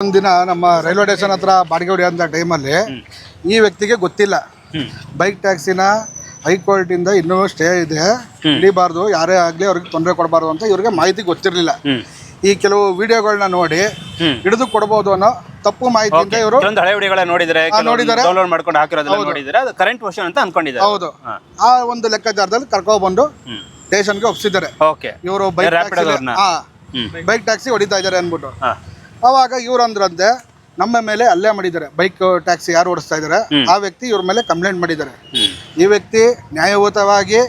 ಒಂದಿನ ನಮ್ಮ railway station ಹತ್ರ ಬಾಡಿಗೆ ಟೈಮ್ ಟೈಮಲ್ಲಿ ಈ ವ್ಯಕ್ತಿಗೆ ಗೊತ್ತಿಲ್ಲ. ಬೈಕ್ ಟ್ಯಾಕ್ಸಿನ ಹೈಕೋರ್ಟಿಂದ ಇನ್ನೂ ಸ್ಟೇ ಇದೆ. ಹಿಡಿಬಾರ್ದು ಯಾರೇ ಆಗಲಿ ಅವ್ರಿಗೆ ತೊಂದರೆ ಕೊಡಬಾರ್ದು ಅಂತ ಇವ್ರಿಗೆ ಮಾಹಿತಿ ಗೊತ್ತಿರಲಿಲ್ಲ. ಈ ಕೆಲವು ವಿಡಿಯೋಗಳನ್ನ ನೋಡಿ ಹಿಡಿದು ಕೊಡಬಹುದು ಅನ್ನೋ ತಪ್ಪು ಮಾಹಿತಿಯಿಂದ ಇವರು ಹಳೆ ವಿಡಿಯೋಗಳ ನೋಡಿದ್ರೆ ನೋಡಿದ್ದಾರೆ. ಡೌನ್ಲೋಡ್ ಮಾಡ್ಕೊಂಡು ಹಾಕಿರೋದೆಲ್ಲ ನೋಡಿದ್ರೆ ಅದು ಕರೆಂಟ್ ವರ್ಷನ್ ಅಂತ ಅನ್ಕೊಂಡಿದ್ದಾರೆ. ಹೌದು. ಆ ಒಂದು ಲೆಕ್ಕಾಚಾರದಲ್ಲಿ ಕರ್ಕೊಬಂದು ಸ್ಟೇಷನ್ಗೆ ಒಪ್ಸಿದ್ದಾರೆ. ಇವರು ಬೈಕ್ ಟ್ಯಾಕ್ಸಿ ಅವ್ರನ್ನ? ಹಾ. ಬೈಕ್ ಟ್ಯಾಕ್ಸಿ ಹೊಡಿತಾ ಇದ್ದಾರೆ ಅಂದ್ಬಿಟ್ಟು. ಹಾ. ಅವಾಗ ಇವ್ರಂದ್ರಂತೆ ನಮ್ಮ ಮೇಲೆ ಹಲ್ಲೆ ಮಾಡಿದ್ದಾರೆ. ಬೈಕ್ ಟ್ಯಾಕ್ಸಿ ಯಾರು ಓಡಿಸ್ತಾ ಇದ್ದಾರೆ ಆ ವ್ಯಕ್ತಿ ಇವ್ರ ಮೇಲೆ ಕಂಪ್ಲೇಂಟ್ ಮಾಡಿದ್ದಾರೆ. ಈ ವ್ಯಕ್ತಿ ನ್ಯಾಯಯುತವಾಗಿ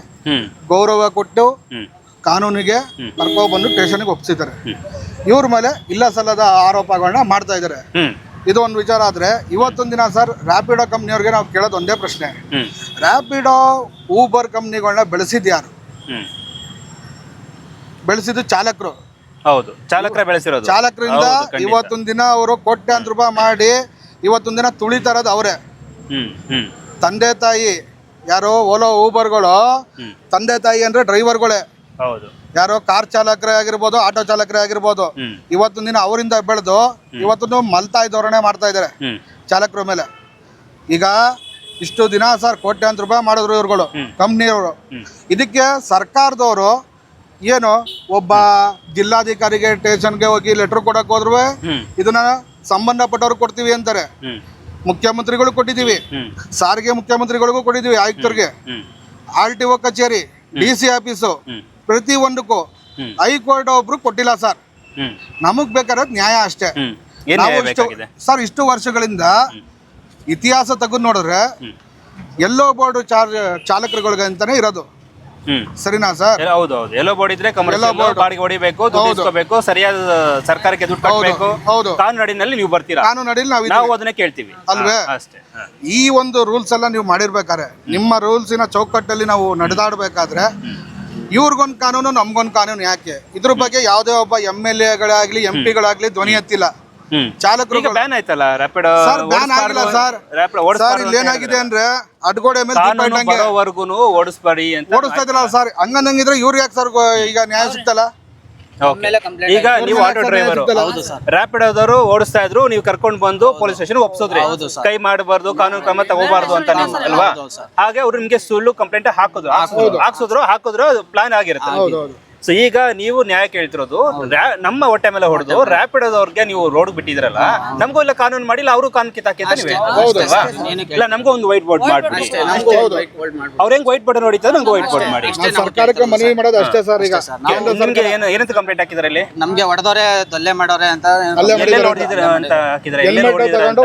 ಗೌರವ ಕೊಟ್ಟು ಕಾನೂನಿಗೆ ಕರ್ಕೊಬಂದು ಸ್ಟೇಷನ್ಗೆ ಒಪ್ಪಿಸಿದ್ದಾರೆ. ಇವ್ರ ಮೇಲೆ ಇಲ್ಲ ಸಲ್ಲದ ಆರೋಪಗಳನ್ನ ಮಾಡ್ತಾ ಇದ್ದಾರೆ. ಇದು ಒಂದು ವಿಚಾರ ಆದ್ರೆ ಇವತ್ತೊಂದು ದಿನ ಸರ್ ರ್ಯಾಪಿಡೋ ಕಂಪ್ನಿಯವ್ರಿಗೆ ನಾವು ಕೇಳೋದು ಒಂದೇ ಪ್ರಶ್ನೆ. ರಾಪಿಡೋ ರ್ಯಾಪಿಡೋ ಊಬರ್ ಕಂಪ್ನಿಗಳನ್ನ ಬೆಳೆಸಿದ್ಯಾರು ಬೆಳೆಸಿದ್ದು ಚಾಲಕರು. ಹೌದು. ಚಾಲಕರ ಬೆಳೆಸಿರೋದು. ಚಾಲಕರಿಂದ ಇವತ್ತೊಂದ್. ದಿನ ಅವರು ಕೋಟ್ಯಾಂತರ ರೂಪಾಯಿ ಮಾಡಿ ಇವತ್ತೊಂದ್ ದಿನ ತುಳಿತಾ ಇರೋದು ಅವರೇ ತಂದೆ ತಾಯಿ ಯಾರೋ ಓಲೋ ಊಬರ್ಗಳು. ತಂದೆ ತಾಯಿ ಅಂದ್ರೆ ಡ್ರೈವರ್ಗಳೇ. ಹೌದು. ಯಾರೋ ಕಾರ್ ಚಾಲಕರೇ ಆಗಿರ್ಬೋದು ಆಟೋ ಚಾಲಕರೇ ಆಗಿರ್ಬೋದು ಇವತ್ತೊಂದ್ ದಿನ ಅವರಿಂದ ಬೆಳೆದು ಇವತ್ತೊಂದು ಮಲ್ತಾಯಿ ಧೋರಣೆ ಮಾಡ್ತಾ ಇದ್ದಾರೆ ಹ್ಮ್. ಚಾಲಕರ ಮೇಲೆ. ಈಗ ಇಷ್ಟು ದಿನ ಸರ್ ಕೋಟ್ಯಾಂತರ ರೂಪಾಯಿ ಮಾಡಿದ್ರು ಇವ್ರುಗಳು ಕಂಪ್ನಿಯವರು. ಇದಕ್ಕೆ ಸರ್ಕಾರದವರು ಏನು ಒಬ್ಬ ಜಿಲ್ಲಾಧಿಕಾರಿಗೆ ಸ್ಟೇಷನ್ಗೆ ಹೋಗಿ ಲೆಟರ್ ಕೊಡಕ್ ಹೋದ್ರು ಇದನ್ನ ಸಂಬಂಧಪಟ್ಟವ್ರು ಕೊಡ್ತೀವಿ ಅಂತಾರೆ. ಮುಖ್ಯಮಂತ್ರಿಗಳು ಕೊಟ್ಟಿದ್ದೀವಿ. ಹ್ಮ್. ಸಾರಿಗೆ ಮುಖ್ಯಮಂತ್ರಿಗಳಿಗೂ ಕೊಟ್ಟಿದ್ದೀವಿ ಆಯುಕ್ತರಿಗೆ. ಆರ್ ಟಿ ಒ ಕಚೇರಿ ಡಿ ಸಿ ಆಫೀಸು ಪ್ರತಿ ಒಂದಕ್ಕೂ. ಹೈಕೋರ್ಟ್ ಒಬ್ರು ಕೊಟ್ಟಿಲ್ಲ ಸರ್. ನಮಗ್ ಬೇಕಾಗಿರೋದು ನ್ಯಾಯ ಅಷ್ಟೇ. ನಾವು ಇಷ್ಟು ಸರ್ ಇಷ್ಟು ವರ್ಷಗಳಿಂದ ಇತಿಹಾಸ ತೆಗೆದು ನೋಡಿದ್ರೆ. ಎಲ್ಲೋ ಬೋರ್ಡ್ ಚಾರ್ಜ್ ಚಾಲಕರುಗಳಿಗೆ ಅಂತಾನೆ ಇರೋದು. ಸರಿನಾ ಸರ್? ಹೌದು ಹೌದು. ಎಲ್ಲೋ ಬೋರ್ಡ್ ಇದ್ರೆ. ಬಾಡಿಗೆ ಹೊಡಿಬೇಕು ದುಡ್ಡು ಇಸ್ಕೋಬೇಕು ಸರಿಯಾದ ಸರ್ಕಾರಕ್ಕೆ ದುಡ್ಡು ಕಟ್ಟಬೇಕು ಹೌದು. ಕಾನೂನಿನಲ್ಲಿ ನೀವು ಬರ್ತೀರಾ? ಕಾನೂನು ಅಡಿಯಲ್ಲಿ ನಾವು ನಾವು ಅದನ್ನ ಕೇಳ್ತೀವಿ. ಅಲ್ವೇ? ಅಷ್ಟೇ. ಈ ಒಂದು ರೂಲ್ಸ್ ಎಲ್ಲ ನೀವು ಮಾಡಿರ್ಬೇಕಾದ್ರೆ ನಿಮ್ಮ ರೂಲ್ಸಿನ ಚೌಕಟ್ಟಲ್ಲಿ ನಾವು ನಡೆದಾಡಬೇಕಾದ್ರೆ ಇವ್ರಿಗೊಂದು ಕಾನೂನು ನಮ್ಗೊಂದು ಕಾನೂನು ಯಾಕೆ? ಇದ್ರ ಬಗ್ಗೆ ಯಾವುದೇ ಒಬ್ಬ ಎಂ ಎಲ್ ಎಗಳಾಗ್ಲಿ ಎಂ ಪಿಗಳಾಗ್ಲಿ ಧ್ವನಿ ಎತ್ತಿಲ್ಲ. ಚಾಲಕರು ಈಗ ಬ್ಯಾನ್ ಆಯ್ತಲ್ಲ? ರ್ಯಾಪಿಡ್ ಸರ್ ಬ್ಯಾನ್ ಆಗಿಲ್ಲ ಸರ್. ಸರ್ ಇಲ್ಲಿ ಏನಾಗಿದೆ ಅಂದ್ರೆ ಅಡ್ಗೋಡೆ ಮೇಲೆ ದೀಪ ಇಟ್ಟಂಗೆ ಬರೋವರೆಗೂ ಓಡಿಸ್ಬೇಡಿ ಅಂತ ಓಡಿಸ್ತಾ ಇದ್ರಲ್ಲ ಸರ್. ಹಂಗಂದಂಗಿದ್ರೆ ಇವ್ರಿಗೆ ಯಾಕೆ ಸರ್ ಈಗ ನ್ಯಾಯ ಸಿಗ್ತಲ್ಲ? ಈಗ ನೀವು ಆಟೋ ಡ್ರೈವರ್ ರ್ಯಾಪಿಡ್ ಆದವರು ಓಡಿಸ್ತಾ ಇದ್ರು ನೀವು ಕರ್ಕೊಂಡು ಬಂದು ಪೊಲೀಸ್ ಸ್ಟೇಷನ್ ಒಪ್ಸೋದ್ರಿ. ಕೈ ಮಾಡಬಾರ್ದು ಕಾನೂನು ಕ್ರಮ ತಗೋಬಾರ್ದು ಅಂತ ನೀವು ಅಲ್ವಾ? ಹಾಗೆ ಅವ್ರು ನಿಮ್ಗೆ ಸುಳ್ಳು ಕಂಪ್ಲೇಂಟ್ ಹಾಕೋದು ಹಾಕ್ಸಿದ್ರು ಹಾಕುದ್ರು ಪ್ಲಾನ್ ಆಗಿರುತ್ತೆ. ಸೊ ಈಗ ನೀವು ನ್ಯಾಯ ಕೇಳ್ತಿರೋದು ನಮ್ಮ ಹೊಟ್ಟೆ ಮೇಲೆ ಹೊಡೆದು ರ್ಯಾಪಿಡ್ ಅವ್ರಿಗೆ ನೀವು ರೋಡ್ ಬಿಟ್ಟಿದ್ರಲ್ಲ ನಮಗೂ ಇಲ್ಲ ಕಾನೂನು ಮಾಡಿಲ್ಲ ಅವರು ಕಾನೂನು ಕಿತ್ತಾಕಿ ಅಂತ ನೀವು ಹೇಳ್ತೀರಾ, ಅಲ್ವಾ? ಇಲ್ಲ ನಮಗೂ ಒಂದು ವೈಟ್ ಬೋರ್ಡ್ ಮಾಡ್ಬಿಡಿ. ಅವ್ರ ಹೆಂಗ್ ವೈಟ್ ಬೋರ್ಡ್ ನೋಡಿತಾರೆ ನಮ್ಗೆ ವೈಟ್ ಬೋರ್ಡ್ ಮಾಡಿ. ಸರ್ಕಾರಕ್ಕೆ ಮನವಿ ಮಾಡೋದು ಅಷ್ಟೇ ಸರ್ ಈಗ. ನಿಮ್ಗೆ ಏನು ಏನಂತ ಕಂಪ್ಲೇಂಟ್ ಹಾಕಿದ್ರೆ ಇಲ್ಲಿ ನಮ್ಗೆ ಹೊಡೆದವ್ರೆ ದೊಲ್ಲೆ ಮಾಡೋರೆ ಅಂತ ಎಲ್ಲೇ ನೋಡಿದ್ರೆ ಅಂತ. ಹಾಕಿದ್ರೆ? ಎಲ್ಲೇ ಹೆಲ್ಮೆಟ್ ನೋಡಿದ್ರೆ ತಗೊಂಡು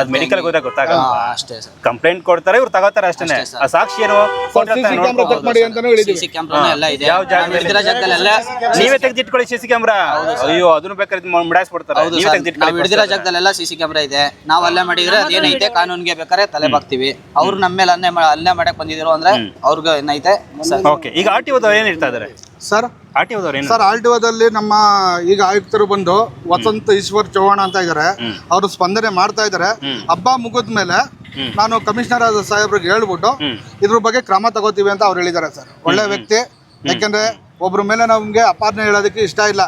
ಅದು ಮೆಡಿಕಲ್ ಹೋದಾಗ ಗೊತ್ತಾಗಲ್ಲ. ಅಷ್ಟೇ ಸರ್. ಕಂಪ್ಲೇಂಟ್ ಕೊಡ್ತಾರೆ ಇವ್ರು ತಗೋತಾರೆ ಅಷ್ಟೇ ಆ ಸಾಕ್ಷಿ ಏನು ಅಂತಾನೆ ಹೇಳಿದೀವಿ. ಸಿ ಕ್ಯಾಮ್ರಾ ಎಲ್ಲ ಇದೆ. ಯಾವ? ಹಿಡಿದಿರೋ ನೀವೇ ತೆಗ್ದಿಟ್ಕೊಳ್ಳಿ ಸಿ ಸಿ ಕ್ಯಾಮ್ರಾ. ಅಯ್ಯೋ ಅದನ್ನು ಬೇಕಾದ್ರೆ ಮುಡಾಯಿಸ್ಬಿಡ್ತಾರೆ. ಹೌದು ನೀವೇ ಸರ್. ನಾವು ತೆಗ್ದಿಟ್ಕೊಳ್ಳಿ ಹಿಡಿದಿರೋ ಜಾಗದಲ್ಲೆಲ್ಲ ಸಿ ಸಿ ಕ್ಯಾಮ್ರಾ ಇದೆ. ನಾವು ಅಲ್ಲೇ ಮಾಡಿದ್ರೆ ಅದೇನೈತೆ? ಕಾನೂನಿಗೆ ಬೇಕಾದ್ರೆ ತಲೆ ಬಾಗ್ತೀವಿ. ಅವ್ರು ನಮ್ಮ ಮೇಲೆ ಅಲ್ಲೇ ಅಲ್ಲೇ ಮಾಡಕ್ ಬಂದಿದ್ರು ಅಂದ್ರೆ ಅವ್ರಿಗೆ ಏನೈತೆ ಓಕೆ. ಈಗ ಆರ್ ಟಿ ಓದವ್ರು ಏನ್ ಇರ್ತಾ ಇದಾರೆ? ಸರ್? ಆರ್ ಟಿ ಓದವ್ರು ಏನು? ಸರ್ ಒದಲ್ಲಿ ನಮ್ಮ ಈಗ ಆಯುಕ್ತರು ಬಂದು ವಸಂತ ಈಶ್ವರ್ ಚೌಹಾಣ್ ಅಂತ ಇದ್ದಾರೆ ಅವರು ಸ್ಪಂದನೆ ಮಾಡ್ತಾ ಇದ್ದಾರೆ ಹಬ್ಬ ಮುಗಿದ ಮೇಲೆ ನಾನು ಕಮಿಷನರ್ ಸಾಹೇಬ್ರಿಗೆ ಹೇಳ್ಬಿಟ್ಟು ಇದ್ರ ಬಗ್ಗೆ ಕ್ರಮ ತಗೋತೀವಿ ಅಂತ ಅವ್ರು ಹೇಳಿದ್ದಾರೆ ಸರ್. ಒಳ್ಳೆ ವ್ಯಕ್ತಿ. ಯಾಕೆಂದ್ರೆ ಒಬ್ಬರ ಮೇಲೆ ನಮ್ಗೆ ಅಪಾರ್ನೆ ಹೇಳೋದಕ್ಕೆ ಇಷ್ಟ ಇಲ್ಲ.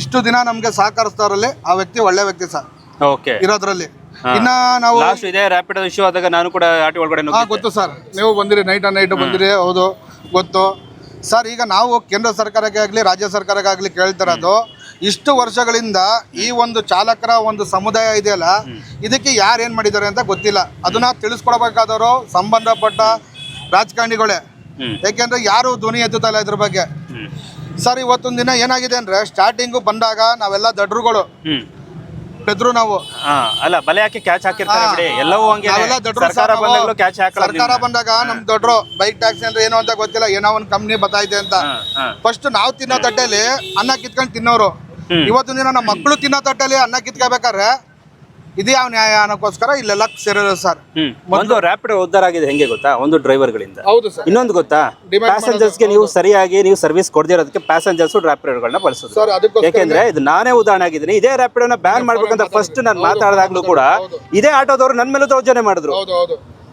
ಇಷ್ಟು ದಿನ ನಮ್ಗೆ ಸಹಕರಿಸ್ತಾರಲ್ಲಿ ಆ ವ್ಯಕ್ತಿ ಒಳ್ಳೆ ವ್ಯಕ್ತಿ ಸರ್. ಓಕೆ. ಇರೋದ್ರಲ್ಲಿ. ಇನ್ನ ನಾವು ಲಾಸ್ಟ್ ಇದೆ ರ್ಯಾಪಿಡ್ ಇಶ್ಯೂ ಆದಾಗ ನಾನು ಕೂಡ ಆಟಿ ಒಳಗಡೆ ಹಾ ಗೊತ್ತು ಸರ್. ನೀವು ಬಂದಿರಿ ನೈಟ್ ನೈಟ್ ಬಂದಿರಿ ಹೌದು ಗೊತ್ತು. ಸರ್ ಈಗ ನಾವು ಕೇಂದ್ರ ಸರ್ಕಾರಕ್ಕೆ ಆಗಲಿ ರಾಜ್ಯ ಸರ್ಕಾರಕ್ಕೆ ಆಗಲಿ ಕೇಳ್ತಿರೋದು ಇಷ್ಟು ವರ್ಷಗಳಿಂದ ಈ ಒಂದು ಚಾಲಕರ ಒಂದು ಸಮುದಾಯ ಇದೆಯಲ್ಲ ಇದಕ್ಕೆ ಯಾರು ಏನು ಮಾಡಿದ್ದಾರೆ ಅಂತ ಗೊತ್ತಿಲ್ಲ. ಅದನ್ನ ತಿಳಿಸ್ಕೊಡ್ಬೇಕಾದವರು ಸಂಬಂಧಪಟ್ಟ ರಾಜಕಾರಣಿಗಳೇ. ಯಾಕೆಂದ್ರೆ ಯಾರು ಧ್ವನಿ ಎತ್ತುತ್ತಲ್ಲ ಇದ್ರ ಬಗ್ಗೆ? ಸರ್ ಇವತ್ತೊಂದು ದಿನ ಏನಾಗಿದೆ ಅಂದ್ರೆ ಸ್ಟಾರ್ಟಿಂಗು ಬಂದಾಗ ನಾವೆಲ್ಲ ದಡ್ರುಗಳು. ಬೆದ್ರು ನಾವು. ಅಲ್ಲ ಬಲೆ ಹಾಕಿ ಕ್ಯಾಚ್ ಹಾಕಿರ್ತಾರೆ. ಬಿಡಿ. ಎಲ್ಲವೂ ಹಂಗೆ ನಾವೆಲ್ಲ ಸರ್ಕಾರ ಬಂದಾಗಲೂ ಕ್ಯಾಚ್ ಹಾಕಲ್ಲ ಸರ್ಕಾರ ಬಂದಾಗ ನಮ್ ದೊಡ್ಡರು ಬೈಕ್ ಟ್ಯಾಕ್ಸಿ ಅಂದ್ರೆ ಏನು ಅಂತ ಗೊತ್ತಿಲ್ಲ ಏನೋ ಒಂದು ಕಂಪ್ನಿ ಬತ್ತೈತೆ ಅಂತ. ಫಸ್ಟ್ ನಾವು ತಿನ್ನೋ ತಟ್ಟೆಲಿ ಅನ್ನ ಕಿತ್ಕೊಂಡು ತಿನ್ನೋರು. ಇವತ್ತಿನ ದಿನ ನಮ್ಮ ಮಕ್ಕಳು ತಿನ್ನೋ ತಟ್ಟಲ್ಲಿ ಅನ್ನ ಕಿತ್ಕೋಬೇಕಾದ್ರೆ ಇದು ಯಾವ ನ್ಯಾಯ ಅನ್ನೋಕ್ಕೋಸ್ಕರ ಇಲ್ಲೆಲ್ಲ ಸೇರೋದು ಸರ್. ಒಂದು ರ್ಯಾಪಿಡ್ ಉದ್ದಾರ ಆಗಿದೆ ಹೆಂಗೆ ಗೊತ್ತಾ? ಒಂದು ಡ್ರೈವರ್ಗಳಿಂದ ಹೌದು ಸರ್. ಇನ್ನೊಂದು ಗೊತ್ತಾ? ಪ್ಯಾಸೆಂಜರ್ಸ್ಗೆ ನೀವು ಸರಿಯಾಗಿ ನೀವು ಸರ್ವಿಸ್ ಕೊಡದಿರೋದಕ್ಕೆ ಪ್ಯಾಸೆಂಜರ್ಸ್ ರ್ಯಾಪಿಡ್ಗಳನ್ನ ಬಳಸೋದು. ಯಾಕೆಂದ್ರೆ ಇದು ನಾನೇ ಉದಾಹರಣೆ ಆಗಿದ್ದೀನಿ. ಇದೇ ರ್ಯಾಪಿಡನ್ನ ಬ್ಯಾನ್ ಮಾಡ್ಬೇಕಂತ ಫಸ್ಟ್ ನಾನು ಮಾತಾಡಿದಾಗ್ಲೂ ಕೂಡ ಇದೇ ಆಟೋದವರು ನನ್ನ ಮೇಲೆ ದೌರ್ಜನ್ಯ ಮಾಡಿದ್ರು.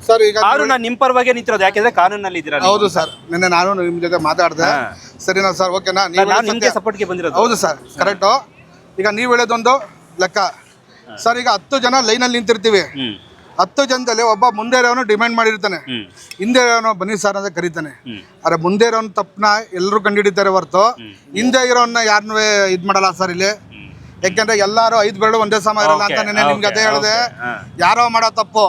ಸರ್ ಈಗ ಆದ್ರೂ ನಾನು ನಿಮ್ಮ ಪರವಾಗಿ ನಿಂತಿರೋದು ಯಾಕೆಂದ್ರೆ ಕಾನೂನಲ್ಲಿ ಇದ್ದೀರಾ ನೀವು. ಹೌದು ಸರ್ ನಿನ್ನೆ ನಾನು ನಿಮ್ ಜೊತೆ ಮಾತಾಡ್ದೆ. ಸರಿನಾ ಸರ್ ಓಕೆನಾ ನೀವು ನಾನು ಸಪೋರ್ಟ್ ಸಪೋರ್ಟ್ಗೆ ಬಂದಿರೋದು. ಹೌದು ಸರ್ ಕರೆಕ್ಟು ಈಗ ನೀವು ಹೇಳೋದೊಂದು ಲೆಕ್ಕ. ಸರ್ ಈಗ ಹತ್ತು ಜನ ಲೈನಲ್ಲಿ ನಿಂತಿರ್ತೀವಿ. ಹ್ಮ್. ಹತ್ತು ಜನದಲ್ಲಿ ಒಬ್ಬ ಮುಂದೆ ಇರೋನು ಡಿಮ್ಯಾಂಡ್ ಮಾಡಿರ್ತಾನೆ. ಹ್ಮ್. ಹಿಂದೆ ಇರೋನು ಬನ್ನಿ ಸರ್ ಅಂತ ಕರೀತಾನೆ. ಹ್ಮ್. ಅರೆ ಮುಂದೆ ಇರೋನ್ ತಪ್ಪನ ಎಲ್ಲರೂ ಕಂಡುಹಿಡಿತಾರೆ ಹೊರತು. ಹಿಂದೆ ಇರೋನ್ನ ಯಾರನ್ನೂ ಇದ್ ಮಾಡಲ್ಲ ಸರ್ ಇಲ್ಲಿ. ಯಾಕೆಂದ್ರೆ ಎಲ್ಲಾರು ಐದ್ ಬೆರಳು ಒಂದೇ ಸಮ ಇರಲ್ಲ ಅಂತ ನೆನೆ ನೆನ್ನೆ ನಿಮ್ಗೆ ಅದೇ ಹೇಳಿದೆ. ಯಾರೋ ಮಾಡೋ ತಪ್ಪು.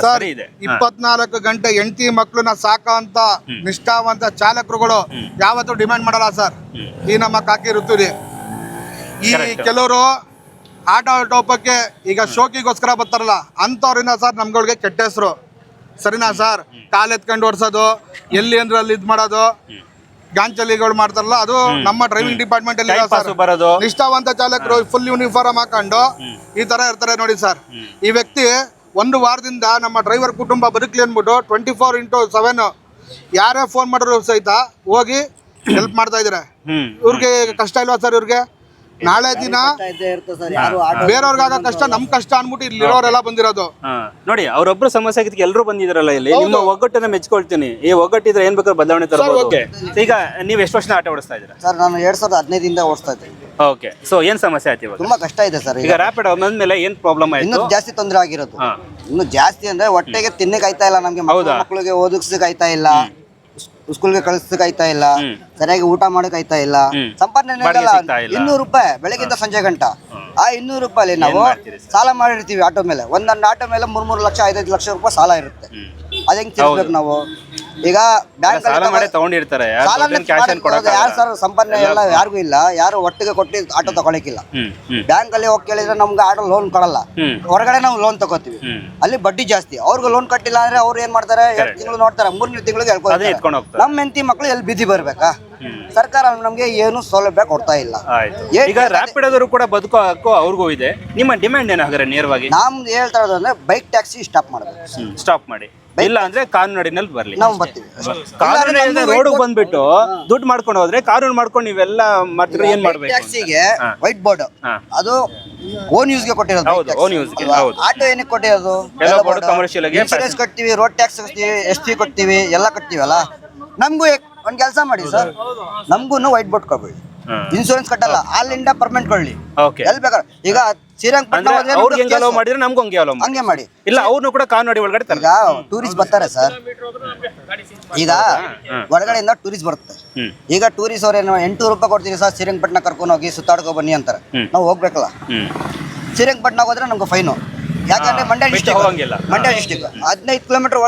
ಸರ್. ಇಪ್ಪತ್ನಾಲ್ಕು ಗಂಟೆ ಹೆಂಡತಿ ಮಕ್ಕಳನ್ನ ಸಾಕಂತ ನಿಷ್ಠಾವಂತ ಚಾಲಕರುಗಳು ಯಾವತ್ತೂ ಡಿಮ್ಯಾಂಡ್ ಮಾಡಲ್ಲ ಸರ್. ಈ ನಮ್ಮ ಕಾಕಿ ಋತುರಿ. ಈ. ಕೆಲವರು ಆಟ ಟೋಪಕ್ಕೆ ಈಗ ಶೋಕಿಗೋಸ್ಕರ ಬರ್ತಾರಲ್ಲ ಅಂತವ್ರಿಂದ ಸರ್ ನಮ್ಗಳಿಗೆ ಕೆಟ್ಟ ಹೆಸರು. ಸರಿನಾ ಸರ್? ಕಾಲ್ ಎತ್ಕೊಂಡು ಓಡಿಸೋದು ಎಲ್ಲಿ ಅಂದ್ರೆ ಅಲ್ಲಿ ಇದ್ ಮಾಡೋದು. ಗಾಂಚಲಿಗಳು ಮಾಡ್ತಾರಲ್ಲ ಅದು ನಮ್ಮ ಡ್ರೈವಿಂಗ್ ಡಿಪಾರ್ಟ್ಮೆಂಟ್ ಅಲ್ಲಿ ಸರ್ ಬರೋದು. ನಿಷ್ಠಾವಂತ ಚಾಲಕರು ಫುಲ್ ಯೂನಿಫಾರ್ಮ್ ಹಾಕೊಂಡು ಈ ತರ ಇರ್ತಾರೆ ನೋಡಿ ಸರ್ ಈ ವ್ಯಕ್ತಿ ಒಂದು ವಾರದಿಂದ ನಮ್ಮ ಡ್ರೈವರ್ ಕುಟುಂಬ ಬದುಕಲಿ ಅಂದ್ಬಿಟ್ಟು ಟ್ವೆಂಟಿ ಫೋರ್ ಇಂಟು ಸೆವೆನ್ ಯಾರೇ ಫೋನ್ ಮಾಡಿದ್ರು ಸಹಿತ ಹೋಗಿ ಹೆಲ್ಪ್ ಮಾಡ್ತಾ ಇದಾರೆ ಇವ್ರಿಗೆ ಕಷ್ಟ ಇಲ್ವಾ ಸರ್ ಇವ್ರಿಗೆ? ನಾಳೆ ದಿನ ಬೇರೆಯವ್ರಿಗಾಗ ಕಷ್ಟ ನಮ್ ಕಷ್ಟ ಅನ್ಬಿಟ್ಟು ಇಲ್ಲಿರೋರೆಲ್ಲ ಬಂದಿರೋದು. ಹಾ. ನೋಡಿ ಅವ್ರೊಬ್ರು ಸಮಸ್ಯೆ ಆಗಿದ್ದಕ್ಕೆ ಎಲ್ಲರೂ ಬಂದಿದ್ರಲ್ಲ ಇಲ್ಲಿ. ನಿಮ್ಮ ಒಗ್ಗಟ್ಟನ್ನ ಮೆಚ್ಕೊಳ್ತೀನಿ. ಈ ಒಗ್ಗಟ್ಟಿದ್ರೆ ಏನ್ ಬೇಕಾದ್ರೆ ಬದಲಾವಣೆ ತರಬಹುದು. ಈಗ ನೀವು ಎಷ್ಟು ವರ್ಷ ಆಟ ಓಡಿಸ್ತಾ ಇದ್ದೀರಾ? ಸರ್ ನಾನು ಎರಡ್ ಸಾವಿರದ ಹದಿನೈದಿಂದ ಓಡಿಸ್ತಾ ಇದ್ದೀನಿ. ಓಕೆ. ಸೊ ಏನ್ ಸಮಸ್ಯೆ ಆಯ್ತು ಇವಾಗ? ತುಂಬಾ ಕಷ್ಟ ಇದೆ ಸರ್ ಈಗ ರಾಪಿಡ್ ಮೇಲೆ ಏನ್ ಪ್ರಾಬ್ಲಮ್ ಇನ್ನೂ ಆಯ್ತು ಜಾಸ್ತಿ ತೊಂದರೆ ಆಗಿರೋದು. ಇನ್ನು ಜಾಸ್ತಿ ಅಂದ್ರೆ ಹೊಟ್ಟೆಗೆ ತಿನ್ನಕ್ ಆಯ್ತಾ ಇಲ್ಲ ನಮ್ಗೆ ಮಕ್ಳಿಗೆ ಮಕ್ಕಳಿಗೆ ಓದಿಸ್ಲಿಕ್ಕೆ ಆಯ್ತಾ ಇಲ್ಲ. ಸ್ಕೂಲ್ಗೆ ಕಳಿಸ್ಲಿಕ್ಕೆ ಆಯ್ತಾ ಇಲ್ಲ. ಸರಿಯಾಗಿ ಊಟ ಮಾಡಕ್ ಆಯ್ತಾ ಇಲ್ಲ. ಸಂಪಾದನೆ. ಇನ್ನೂರು ರೂಪಾಯಿ ಬೆಳಗ್ಗಿಂದ ಸಂಜೆ ಗಂಟ. ಆ ಇನ್ನೂರು ರೂಪಾಯಿ ನಾವು ಸಾಲ ಮಾಡಿರ್ತೀವಿ ಆಟೋ ಮೇಲೆ. ಒಂದೊಂದು ಆಟೋ ಮೇಲೆ ಮೂರ್ ಮೂರು ಲಕ್ಷ ಐದೈದು ಲಕ್ಷ ರೂಪಾಯಿ ಸಾಲ ಇರುತ್ತೆ. ಅದ್ ಹೆಂಗ್ ತಿಳ್ಬೇಕು ನಾವು? ಈಗ ಬ್ಯಾಂಕ್ ಸಾಲ ಮಾಡಿ ತಗೊಂಡಿರ್ತಾರೆ. ಕ್ಯಾಶ್ ಯಾರು ಸರ್ ಸಂಪನ್ನ ಎಲ್ಲ ಯಾರಿಗೂ ಇಲ್ಲ ಯಾರು ಒಟ್ಟಿಗೆ ಕೊಟ್ಟು ಆಟೋ ತಗೊಳಕಿಲ್ಲ ಬ್ಯಾಂಕ್ ಅಲ್ಲಿ ಹೋಗಿ ಕೇಳಿದ್ರೆ ನಮ್ಗೆ ಆಟೋ ಲೋನ್ ಕೊಡಲ್ಲ. ಹೊರಗಡೆ ನಾವು ಲೋನ್ ತಗೋತೀವಿ. ಅಲ್ಲಿ ಬಡ್ಡಿ ಜಾಸ್ತಿ. ಅವ್ರಿಗೆ ಲೋನ್ ಕಟ್ಟಿಲ್ಲ ಅಂದ್ರೆ ಅವ್ರು ಏನ್ ಮಾಡ್ತಾರೆ? ಎರಡು ತಿಂಗಳು ನೋಡ್ತಾರೆ ಮೂರ್ನೇ ತಿಂಗಳಿಗೆ ಹೋಗ್ತಾರೆ. ನಮ್ಮ ಹೆಂಡತಿ ಮಕ್ಳು ಎಲ್ಲಿ ಬಿದ್ದಿ ಬರ್ಬೇಕಾ. ಸರ್ಕಾರ ನಮ್ಗೆ ಏನು ಸೌಲಭ್ಯ ಕೊಡ್ತಾ ಇಲ್ಲ. ಆಯ್ತು. ಏನ್ ಈಗ ರ್ಯಾಪಿಡ್ ಆದರೂ ಕೂಡ ಬದುಕೋ ಹಕ್ಕು ಅವ್ರಿಗೂ ಇದೆ. ನಿಮ್ಮ ಡಿಮ್ಯಾಂಡ್ ಏನಾಗ್ರೆ ನೇರವಾಗಿ? ನಮ್ದು ಹೇಳ್ತಾ ಇರೋದಂದ್ರೆ ಬೈಕ್ ಟ್ಯಾಕ್ಸಿ ಸ್ಟಾಪ್ ಮಾಡಬೇಕು. ಸ್ಟಾಪ್ ಮಾಡಿ. ಇಲ್ಲ ಅಂದ್ರೆ ಕಾನೂನಿನಲ್ಲಿ ಬರ್ಲಿ. ನಾವು ಬರ್ತೀವಿ. ಕಾನೂನು ರೋಡ್ ಬಂದ್ಬಿಟ್ಟು ದುಡ್ಡು ಮಾಡ್ಕೊಂಡು ಹೋದ್ರೆ ಕಾನೂನು ಮಾಡ್ಕೊಂಡು ನೀವೆಲ್ಲ ಮಾಡ್ತೀರ ಏನ್ ಮಾಡ್ಬೇಕು ಟ್ಯಾಕ್ಸಿಗೆ ಹಾ. ವೈಟ್ ಬೋರ್ಡ್ ಹಾ. ಅದು ಓನ್ ಯೂಸ್ಗೆ ಕೊಟ್ಟಿರೋದು ಹೌದು, ಓನ್ ಯೂಸ್ಗೆ, ಹೌದು. ಆಟೋ ಏನಕ್ಕೆ ಕೊಟ್ಟಿರೋದು? Yellow board, commercial ಗೆ, ಇನ್ಶೂರೆನ್ಸ್ ಕಟ್ತೀವಿ ರೋಡ್ ಟ್ಯಾಕ್ಸ್ ಕಟ್ತೀವಿ ಎಸ್ಟಿ ಕೊಡ್ತೀವಿ ಎಲ್ಲ ಕಟ್ತೀವಲ್ಲ? ನಮಗೂ ಒಂದ್ ಕೆಲಸ ಮಾಡಿ ಸರ್. ನಮಗೂ ವೈಟ್ ಬೋರ್ಡ್ ಕೊಡ್ಬೇಡಿ. ಇನ್ಶೂರೆನ್ಸ್ ಕಟ್ಟಲ್ಲ ಅಲ್ಲಿಂದ ಪರ್ಮನೆಂಟ್ ಕೊಡ್ಲಿ. ಓಕೆ ಎಲ್ಲಿ ಬೇಕಾದ್ರೆ. ಈಗ ಶ್ರೀರಂಗಪಟ್ಟಣ ಅಂದ್ರೆ ಹೋದ್ರೆ ಅವ್ರಿಗೆ ನಮ್ದು ಹೆಂಗ್ ಅಲೋ ಮಾಡಿದ್ರೆ ನಮ್ಗೂ ಹಂಗೆ ಅಲೋ ಮಾಡಿ ಹಂಗೆ ಮಾಡಿ. ಇಲ್ಲ ಅವ್ರನ್ನು ಕೂಡ ಕಾನೂನು ಒಳಗಡೆ ತರ ಈಗ ಟೂರಿಸ್ಟ್ ಬರ್ತಾರೆ ಸರ್. ಈಗ ಒಳಗಡೆಯಿಂದ ಟೂರಿಸ್ಟ್ ಬರುತ್ತೆ. ಈಗ ಟೂರಿಸ್ಟ್ ಅವ್ರ ಏನೋ ಎಂಟು ರೂಪಾಯಿ ಕೊಡ್ತೀನಿ ಸರ್ ಶ್ರೀರಂಗಪಟ್ಟಣ ಕರ್ಕೊಂಡು ಹೋಗಿ ಸುತ್ತಾಡ್ಕೊ ಬನ್ನಿ ಅಂತಾರೆ. ನಾವು ಹೋಗ್ಬೇಕಲ್ಲ. ಶ್ರೀರಂಗಪಟ್ಟಣ ಹೋದ್ರೆ ನಮ್ಗೆ ಫೈನು ಯಾಕಂದ್ರೆ ಮಂಡ್ಯ ಡಿಸ್ಟಿಕ್ ಹೋಗಂಗಿಲ್ಲ. ಮಂಡ್ಯ ಡಿಸ್ಟಿಕ್ ಹದಿನೈದು ಕಿಲೋಮೀಟರ್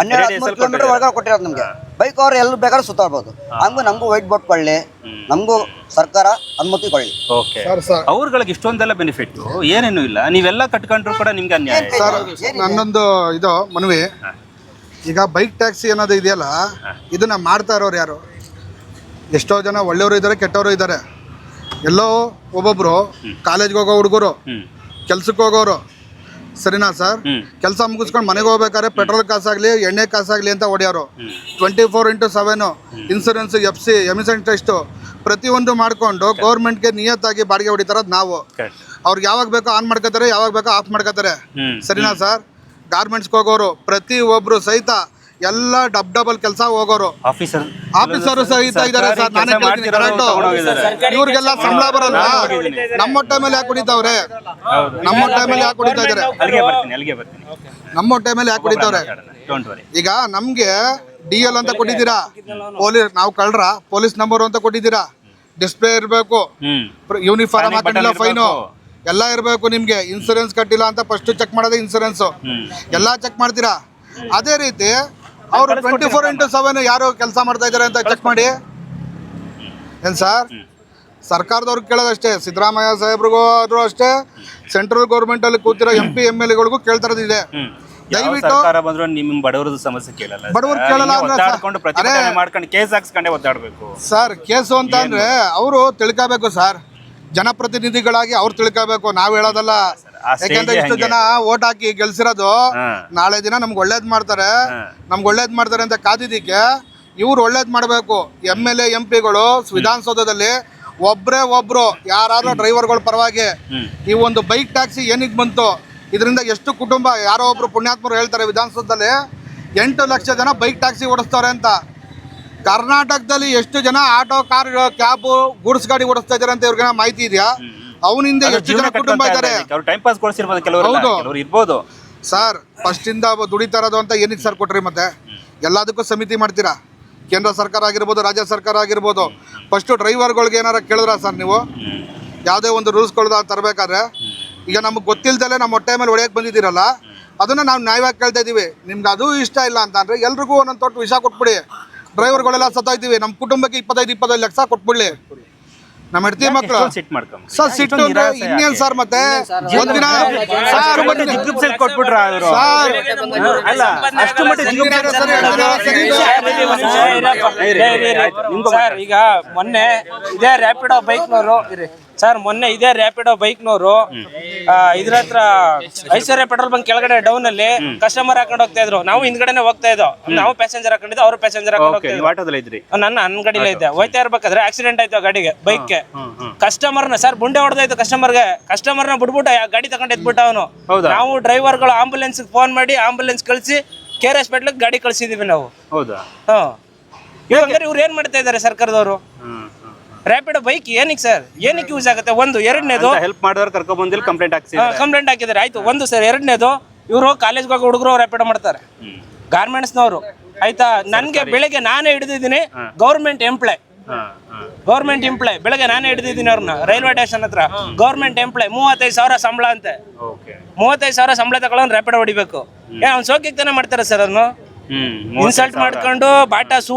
ಹನ್ನೆರಡು ಹದಿಮೂರು ಕಿಲೋಮೀಟರ್ ಒಳಗಡೆ ಕೊಟ್ಟಿರೋದು ನಮ್ಗೆ. ಬೈಕ್ ಅವ್ರು ಎಲ್ಲರೂ ಬೇಕಾದ್ರೆ ಸುತ್ತಾಡ್ಬೋದು. ಹಂಗು ನಮಗೂ ವೈಟ್ ಬೋರ್ಡ್ ಕೊಳ್ಳಿ ನಮಗೂ ಸರ್ಕಾರ ಅನುಮತಿ ಕೊಳ್ಳಿ ಓಕೆ. Sir sir. ಅವ್ರಗಳಿಗೆ ಇಷ್ಟೊಂದೆಲ್ಲ ಬೆನಿಫಿಟ್ ಏನೇನು ಇಲ್ಲ. ನೀವೆಲ್ಲ ಕಟ್ಕೊಂಡ್ರು ಕೂಡ ನಿಮ್ಗೆ ಅನ್ಯಾಯ ಸರ್ ನನ್ನೊಂದು ಇದು ಮನವಿ. ಈಗ ಬೈಕ್ ಟ್ಯಾಕ್ಸಿ ಅನ್ನೋದು ಇದೆಯಲ್ಲ ಇದನ್ನ ಮಾಡ್ತಾ ಇರೋರು ಯಾರು? ಎಷ್ಟೋ ಜನ ಒಳ್ಳೆಯವರು ಇದ್ದಾರೆ ಕೆಟ್ಟವರು ಇದ್ದಾರೆ. ಎಲ್ಲೋ ಒಬ್ಬೊಬ್ರು ಕಾಲೇಜ್ಗೆ ಹೋಗೋ ಹುಡುಗರು ಕೆಲ್ಸಕ್ಕೆ ಹೋಗೋರು ಸರಿನಾ ಸರ್? ಕೆಲಸ ಮುಗಿಸ್ಕೊಂಡು ಮನೆಗೆ ಹೋಗ್ಬೇಕಾದ್ರೆ ಪೆಟ್ರೋಲ್ ಕಾಸಾಗ್ಲಿ ಎಣ್ಣೆ ಕಾಸಾಗ್ಲಿ ಅಂತ ಹೊಡೆಯೋರು. Twenty four into seven insurance F C emission test ಪ್ರತಿಯೊಂದು ಮಾಡಿಕೊಂಡು ಗೌರ್ಮೆಂಟ್ಗೆ ನಿಯತ್ತಾಗಿ ಬಾಡಿಗೆ ಹೊಡಿತಾರದು ನಾವು. ಅವ್ರಿಗೆ ಯಾವಾಗ ಬೇಕೋ ಆನ್ ಮಾಡ್ಕೋತಾರೆ ಯಾವಾಗ ಬೇಕೋ ಆಫ್ ಮಾಡ್ಕೋತಾರೆ. ಸರಿನಾ ಸರ್? ಗಾರ್ಮೆಂಟ್ಸ್ಗೆ ಹೋಗೋರು ಪ್ರತಿ ಒಬ್ರು ಸಹಿತ ಎಲ್ಲ ಡಬ್ ಡಬಲ್ ಕೆಲಸ ಹೋಗೋರು. ಆಫೀಸರ್ ಆಫೀಸರು ಸಹಿತ ಇದ್ದಾರೆ ಸರ್. ನಾನೇ ಕೇಳ್ತೀನಿ ಕರೆಕ್ಟು ಇವ್ರಿಗೆಲ್ಲ ಸಂಬಳ ಬರಲ್ಲ. ನಮ್ಮ ಟೈಮಲ್ಲಿ ಯಾಕೆ ಕುಡಿತಾವ್ರೆ? ನಮ್ಮ ಟೈಮಲ್ಲಿ ಯಾಕೆ ಕುಡಿತಾ ಇದಾರೆ ನಮ್ಮ ಟೈಮಲ್ಲಿ ಯಾಕೆ ಕುಡಿತಾವ್ರೆ? ಡೋಂಟ್ ವರಿ ಈಗ ನಮ್ಗೆ ಡಿ ಎಲ್ ಅಂತ ಕೊಟ್ಟಿದ್ದೀರಾ? ಪೊಲೀಸ್ ನಾವು ಕಳ್ರ ಪೊಲೀಸ್ ನಂಬರ್ ಅಂತ ಕೊಟ್ಟಿದ್ದೀರಾ? ಡಿಸ್ಪ್ಲೇ ಇರಬೇಕು. ಯೂನಿಫಾರ್ಮ್ ಹಾಕಿಲ್ಲ ಹಾಕೊಂಡಿಲ್ಲ ಫೈನು. ಎಲ್ಲ ಇರಬೇಕು ನಿಮ್ಗೆ. ಇನ್ಸೂರೆನ್ಸ್ ಕಟ್ಟಿಲ್ಲ ಅಂತ ಫಸ್ಟ್ ಚೆಕ್ ಮಾಡೋದೇ ಇನ್ಸೂರೆನ್ಸ್ ಎಲ್ಲ ಚೆಕ್ ಮಾಡ್ತೀರಾ? ಅದೇ ರೀತಿ ಅವರು ಟ್ವೆಂಟಿ ಫೋರ್ ಇಂಟು ಸೆವೆನ್ ಯಾರು ಕೆಲಸ ಮಾಡ್ತಾ ಇದ್ದಾರೆ ಅಂತ ಚೆಕ್ ಮಾಡಿ. ಏನ್ ಸರ್? ಸರ್ಕಾರದವ್ರಿಗೆ ಕೇಳೋದಷ್ಟೇ ಸಿದ್ದರಾಮಯ್ಯ ಸಾಹೇಬ್ರಿಗೂ ಆದ್ರೂ ಅಷ್ಟೇ ಸೆಂಟ್ರಲ್ ಗೌರ್ಮೆಂಟ್ ಅಲ್ಲಿ ಕೂತಿರೋ ಎಂ ಪಿ ಎಂ ಎಲ್ ಎಗಳಿಗೂ ಕೇಳ್ತಾರದಿದೆ ಹ್ಮ್. ಯಾವ ದಯವಿಟ್ಟು ಸರ್ಕಾರ ಬಂದ್ರು ನಿಮ್ ಬಡವರದ್ದು ಸಮಸ್ಯೆ ಕೇಳಲ್ಲ ಬಡವ್ರು. ಕೇಳಲ್ಲ ಪ್ರತಿಭಟನೆ ಮಾಡ್ಕೊಂಡು ಕೇಸ್ ಹಾಕ್ಸ್ಕೊಂಡೆ ಸರ್ ಕೇಸು ಅಂತ ಅಂದ್ರೆ ಅವರು ತಿಳ್ಕೋಬೇಕು ಸರ್. ಜನಪ್ರತಿನಿಧಿಗಳಾಗಿ ಅವ್ರು ತಿಳ್ಕೊಬೇಕು. ನಾವ್ ಹೇಳೋದಲ್ಲ. ಯಾಕೆಂದ್ರೆ ಇಷ್ಟು ಜನ ಓಟ್ ಹಾಕಿ ಗೆಲ್ಸಿರೋದು ನಾಳೆ ದಿನ ನಮ್ಗೆ ಒಳ್ಳೇದ್ ಮಾಡ್ತಾರೆ. ನಮ್ಗೆ ಒಳ್ಳೇದ್ ಮಾಡ್ತಾರೆ ಅಂತ ಕಾದಿದ್ದಕ್ಕೆ ಇವ್ರು ಒಳ್ಳೇದ್ ಮಾಡಬೇಕು. ಎಂ ಎಲ್ ಎ ಎಂ ಪಿಗಳು ವಿಧಾನಸೌಧದಲ್ಲಿ ಒಬ್ರೇ ಒಬ್ರು ಯಾರಾದ್ರೂ ಡ್ರೈವರ್ಗಳ ಪರವಾಗಿ ಈ ಒಂದು ಬೈಕ್ ಟ್ಯಾಕ್ಸಿ ಏನಿಗೆ ಬಂತು ಇದರಿಂದ ಎಷ್ಟು ಕುಟುಂಬ ಯಾರೋ ಒಬ್ರು ಪುಣ್ಯಾತ್ಮರು ಹೇಳ್ತಾರೆ ವಿಧಾನಸೌಧದಲ್ಲಿ ಎಂಟು ಲಕ್ಷ ಜನ ಬೈಕ್ ಟ್ಯಾಕ್ಸಿ ಓಡಿಸ್ತಾರೆ ಅಂತ. ಕರ್ನಾಟಕದಲ್ಲಿ ಎಷ್ಟು ಜನ ಆಟೋ ಕಾರ್ ಕ್ಯಾಬ್ ಗೂಡ್ಸ್ ಗಾಡಿ ಓಡಿಸ್ತಾ ಇದಾರೆ ಅಂತ ಇವ್ರಿಗೆ ಮಾಹಿತಿ ಇದೆಯಾ? ಅವನಿಂದ ಎಷ್ಟು ಜನ ಕುಟುಂಬ ಇದ್ದಾರೆ? ಟೈಮ್ ಪಾಸ್ ಕೊಡಿಸಿರ್ಬೋದು ಕೆಲವರು. ಇರ್ಬೋದು. ಸರ್ ಫಸ್ಟ್ ಇಂದ ದುಡಿತಾ ಇರೋದು ಅಂತ ಏನಕ್ಕೆ ಸರ್ ಕೊಟ್ರಿ ಮತ್ತೆ? ಎಲ್ಲದಕ್ಕೂ ಸಮಿತಿ ಮಾಡ್ತೀರಾ? ಕೇಂದ್ರ ಸರ್ಕಾರ ಆಗಿರ್ಬೋದು ರಾಜ್ಯ ಸರ್ಕಾರ ಆಗಿರ್ಬೋದು ಫಸ್ಟ್ ಡ್ರೈವರ್ಗಳಿಗೆ ಏನಾರ ಕೇಳಿದ್ರ ಸರ್ ನೀವು? ಯಾವುದೇ ಒಂದು ರೂಲ್ಸ್ಗಳ್ದ ತರಬೇಕಾದ್ರೆ? ಈಗ ನಮಗೆ ಗೊತ್ತಿಲ್ದಲೆ ನಮ್ಮ ಹೊಟ್ಟೆ ಮೇಲೆ ಒಡೆಯಕ್ಕೆ ಬಂದಿದ್ದೀರಲ್ಲ ಅದನ್ನ ನಾವು ನ್ಯಾಯವಾಗಿ ಕೇಳ್ತಾ ಇದೀವಿ. ನಿಮ್ಗೆ ಅದು ಇಷ್ಟ ಇಲ್ಲ ಅಂತ ಅಂದ್ರೆ ಎಲ್ರಿಗೂ ಒಂದೊಂದು ತೊಟ್ಟು ವಿಷ ಕೊಟ್ಬಿಡಿ. ಡ್ರೈವರ್ಗಳೆಲ್ಲ ಸತ್ತಾಯ್ತಿವಿ. ನಮ್ಮ ಕುಟುಂಬಕ್ಕೆ ಇಪ್ಪತ್ತೈದು ಇಪ್ಪತ್ತೈದು ಲಕ್ಷ ಕೊಟ್ಬಿಡ್ಲಿ. ನಮ್ಮ ಹೆಂಡತಿ ಮಕ್ಕಳು ಸಿಟ್ ಮಾಡ್ಕೊಂಡ್ ಸರ್ ಸಿಟ್ಟು ಅಂದ್ರೆ ಇನ್ನೇನ್ ಸರ್ ಮತ್ತೆ ಒಂದಿನ ಸರ್ ಮತ್ತೆ ಜಿಗುಪ್ಸೆಲ್ ಕೊಟ್ಬಿಟ್ರ ಅವರು ಸರ್ ಅಲ್ಲ ಅಷ್ಟು ಮಟ್ಟಿಗೆ ಜಿಗುಪ್ಸೆ ಸರ್, ಸರ್, ಸರ್ ಈಗ ಮೊನ್ನೆ ಇದೇ ರ್ಯಾಪಿಡೋ ಬೈಕ್ನವರು ಸರ್ ಮೊನ್ನೆ ಇದೇ ರ್ಯಾಪಿಡೋ ಬೈಕ್ನವರು ಇದ್ರ ಹತ್ರ ಐಶ್ವರ್ಯ ಪೆಟ್ರೋಲ್ ಬಂಕ್ ಕೆಳಗಡೆ ಡೌನ್ ಅಲ್ಲಿ ಕಸ್ಟಮರ್ ಹಾಕೊಂಡು ಹೋಗ್ತಾ ಇದ್ರು ನಾವು ಹಿಂದ್ಗಡೆನೆ ಹೋಗ್ತಾ ಇದ್ದೋ ನಾವು ಪ್ಯಾಸೆಂಜರ್ ಹಾಕೊಂಡಿದ್ದು ಅವ್ರು ಪ್ಯಾಸೆಂಜರ್ ಹಾಕೊಂಡು ಓಕೆ ಹೋಗ್ತಾ ಇದ್ರಿ ನನ್ನ ನನ್ನ ಗಾಡಿಲೇ ಇದ್ದೆ ಹೋಯ್ತಾ ಇರ್ಬೇಕಾದ್ರೆ ಆಕ್ಸಿಡೆಂಟ್ ಆಯ್ತು ಗಾಡಿಗೆ ಬೈಕ್ಗೆ ಕಸ್ಟಮರ್ನ ಸರ್ ಬುಂಡೆ ಹೊಡೆದಾಯ್ತು ಕಸ್ಟಮರ್ಗೆ ಕಸ್ಟಮರ್ನ ಬಿಡ್ಬಿಟ್ಟ ಗಾಡಿ ತಗೊಂಡು ಎದ್ಬಿಟ್ಟ ಅವನು? ನಾವು ಡ್ರೈವರ್ಗಳು ಆಂಬುಲೆನ್ಸ್ ಫೋನ್ ಮಾಡಿ ಆಂಬುಲೆನ್ಸ್ ಕಳಿಸಿ ಕೆ ಆರ್ ಹಾಸ್ಪಿಟ್ಲಿಗೆ ಗಾಡಿ ಕಳ್ಸಿದೀವಿ ನಾವು. ಹೌದಾ? ಹಂಗಾರೆ ಇವ್ರು ಏನ್ ಮಾಡ್ತಾ ಇದ್ದಾರೆ ಸರ್ಕಾರದವರು? ರ್ಯಾಪಿಡ್ ಬೈಕ್ ಏನಕ್ಕೆ ಸರ್? ಏನಕ್ಕೆ ಯೂಸ್ ಆಗುತ್ತೆ? ಒಂದು ಎರಡನೇದು? ಹೆಲ್ಪ್ ಮಾಡೋರು ಕರ್ಕೊಂಡ್ ಬಂದಿಲ್ಲ ಕಂಪ್ಲೇಂಟ್ ಹಾಕಿ ಕಂಪ್ಲೇಂಟ್ ಹಾಕಿದ್ರೆ ಆಯ್ತು ಒಂದು ಸರ್ ಎರಡನೇದು ಇವರು ಕಾಲೇಜ್ಗೆ ಹೋಗಿ ಹುಡುಗರು ರ್ಯಾಪಿಡ್ ಮಾಡ್ತಾರೆ. ಗಾರ್ಮೆಂಟ್ಸ್ನವರು ಆಯ್ತಾ? ನನ್ಗೆ ಬೆಳಿಗ್ಗೆ ನಾನೇ ಹಿಡಿದಿದ್ದೀನಿ ಗೌರ್ಮೆಂಟ್ ಎಂಪ್ಲಾಯ್ ಗೌರ್ಮೆಂಟ್ ಎಂಪ್ಲಾಯ್ ಬೆಳಗ್ಗೆ ನಾನೇ ಹಿಡಿದಿದ್ದೀನಿ ಅವ್ರನ್ನ. ರೈಲ್ವೆ ಸ್ಟೇಷನ್ ಹತ್ರ. ಗೌರ್ಮೆಂಟ್ ಎಂಪ್ಲಾಯ್ ಮೂವತ್ತೈದು ಸಾವಿರ ಸಂಬಳ ಅಂತೆ. ಮೂವತ್ತೈದು ಸಾವಿರ ಸಂಬಳ ತಗೊಳ್ಳೋನ್ ರ್ಯಾಪಿಡ್ ಹೊಡಿಬೇಕು. ಏ ಅವ್ನು ಸೋಕಿಗೆ ತಾನೇ ಮಾಡ್ತಾರೆ ಸರ್ ಅದನ್ನು ಇನ್ಸಲ್ಟ್ ಮಾಡ್ಕೊಂಡು ಬಾಟಾ ಸೂ